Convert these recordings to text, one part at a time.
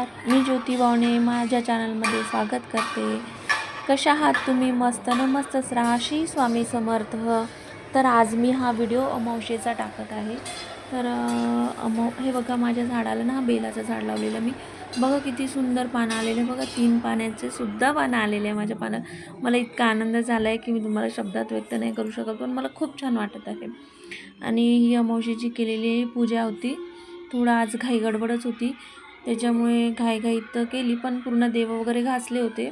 मी भावने माझ्या चॅनलमध्ये स्वागत करते. कशा आहात तुम्ही? मस्त न मस्तच राहा. श्री स्वामी समर्थ. तर आज मी हा व्हिडिओ अमावशेचा टाकत आहे. तर अमाव हे बघा माझ्या झाडाला ना बेलाचं झाड लावलेलं मी. बघा किती सुंदर पानं आलेले. बघा तीन पाण्याचे सुद्धा पानं आलेले आहे माझ्या पानात. मला इतका आनंद झाला आहे की मी तुम्हाला शब्दात व्यक्त नाही करू शकत पण मला खूप छान वाटत आहे. आणि ही अमावशेची केलेली पूजा होती. थोडं आज घाई गडबडच होती. त्याच्यामुळे घाईघाई तर केली पण पूर्ण देव वगैरे घासले होते.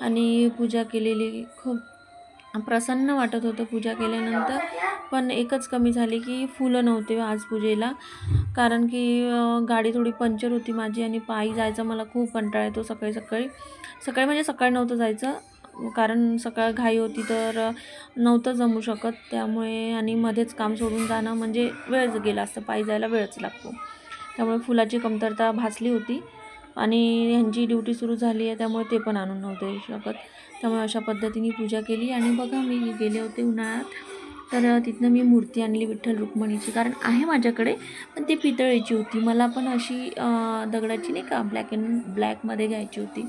आणि पूजा केलेली खूप प्रसन्न वाटत होतं पूजा केल्यानंतर. पण एकच कमी झाली की फुलं नव्हते आज पूजेला. कारण की गाडी थोडी पंक्चर होती माझी आणि पायी जायचा मला खूप कंटाळा येतो सकाळी सकाळी. सकाळी म्हणजे सकाळी नव्हतं जायचं. कारण सकाळ घाई होती तर नव्हतं जमू शकत. त्यामुळे आणि मध्येच काम सोडून जाणं म्हणजे वेळच गेला असतं पायी जायला वेळच लागतो. त्यामुळे फुलाची कमतरता भासली होती. आणि ह्यांची ड्युटी सुरू झाली आहे त्यामुळे ते पण आणून नव्हते शकत. त्यामुळे अशा पद्धतीने पूजा केली. आणि बघा मी गेले होते उन्हाळ्यात. तर तिथनं मी मूर्ती आणली विठ्ठल रुक्मिणीची. कारण आहे माझ्याकडे पण ती पितळेची होती. मला पण अशी दगडाची नाही का ब्लॅक अँड ब्लॅकमध्ये घ्यायची होती.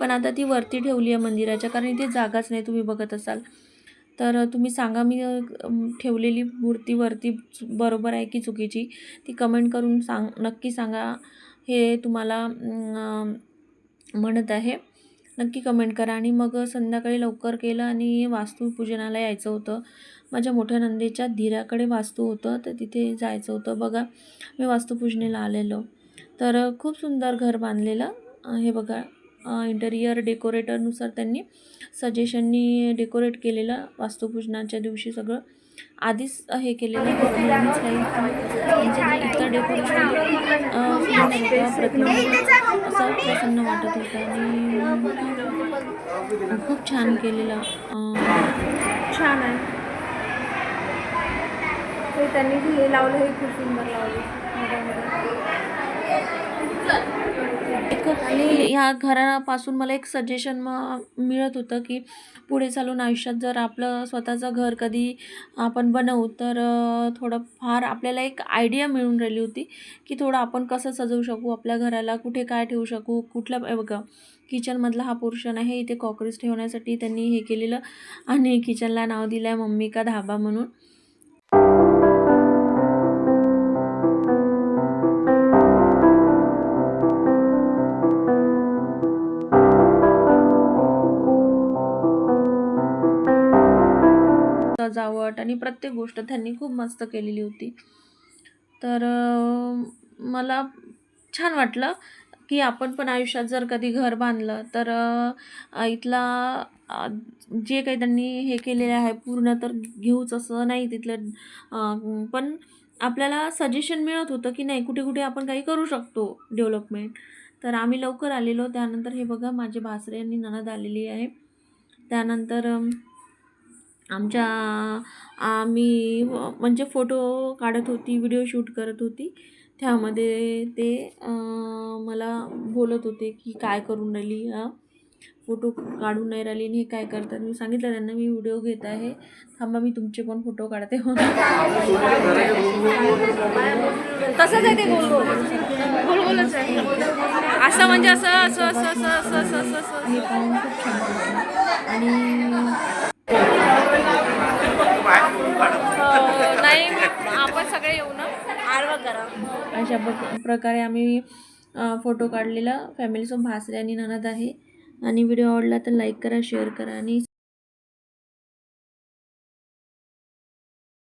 पण आता ती वरती ठेवली आहे मंदिराच्या कारण इथे जागाच नाही तुम्ही बघत असाल. तर तुम्ही सांगा मी ठेवलेली मूर्ती वरती बरोबर आहे की चुकीची? ती कमेंट करून सांग नक्की सांगा. हे तुम्हाला म्हणत आहे. नक्की कमेंट करा. आणि मग संध्याकाळी लवकर केलं आणि वास्तुपूजनाला यायचं होतं. माझ्या मोठ्या नंदेच्या धीराकडे वास्तू होतं तर तिथे जायचं होतं. बघा मी वास्तुपूजनेला आलेलो. तर खूप सुंदर घर बांधलेलं. हे बघा. इंटेरियर डेकोरेटरनुसार त्यांनी सजेशननी डेकोरेट केलेलं वास्तुपूजनाच्या दिवशी सगळं. आधीच हे केलेलं आहे. काही इतर डेकोरेशन असं प्रसन्न वाटत होतं आणि खूप छान केलेलं छान आहे. ते त्यांनी हे लावलं हे खूप सुंदर लावलं एक आणि ह्या घरापासून मला एक सजेशन म मिळत होतं की पुढे चालून आयुष्यात जर आपलं स्वतःचं घर कधी आपण बनवू तर थोडंफार थोडं फार आपल्याला एक आयडिया मिळून राहिली होती की थोडं आपण कसं सजवू शकू आपल्या घराला कुठे काय ठेवू शकू कुठलं बघा किचनमधला हा पोर्शन आहे इथे कॉकरीज ठेवण्यासाठी त्यांनी हे केलेलं आणि किचनला नाव दिलं आहे मम्मी का धाबा म्हणून. सजावट आणि प्रत्येक गोष्ट त्यांनी खूप मस्त केलेली होती. तर मला छान वाटलं की आपण पण आयुष्यात जर कधी घर बांधलं तर इथला जे काही त्यांनी हे केलेलं आहे पूर्ण तर घेऊच असं नाही तिथलं पण आपल्याला सजेशन मिळत होतं की नाही कुठे कुठे आपण काही करू शकतो डेव्हलपमेंट तर आम्ही लवकर आलेलो. त्यानंतर हे बघा माझे भासरे आणि ननद आलेली आहे. त्यानंतर आमच्या आम्ही म्हणजे फोटो काढत होती व्हिडिओ शूट करत होती. त्यामध्ये ते मला बोलत होते की काय करून राहिली हा फोटो काढून नाही राहिली आणि हे काय करतात? मी सांगितलं त्यांना मी व्हिडिओ घेत आहे. थांबा मी तुमचे पण फोटो काढते. तसंच आहे ते गोल गोल गोल गोलच आहे. असं म्हणजे असं असं असं असं असं असं असं हे आणि अं, नाही आपण सगळे येऊ ना? करा. अशा प्रक- प्रकारे आम्ही फोटो काढलेला. फॅमिलीसोबत भासरे आणि ननद आहे. आणि व्हिडिओ आवडला तर लाईक करा शेअर करा आणि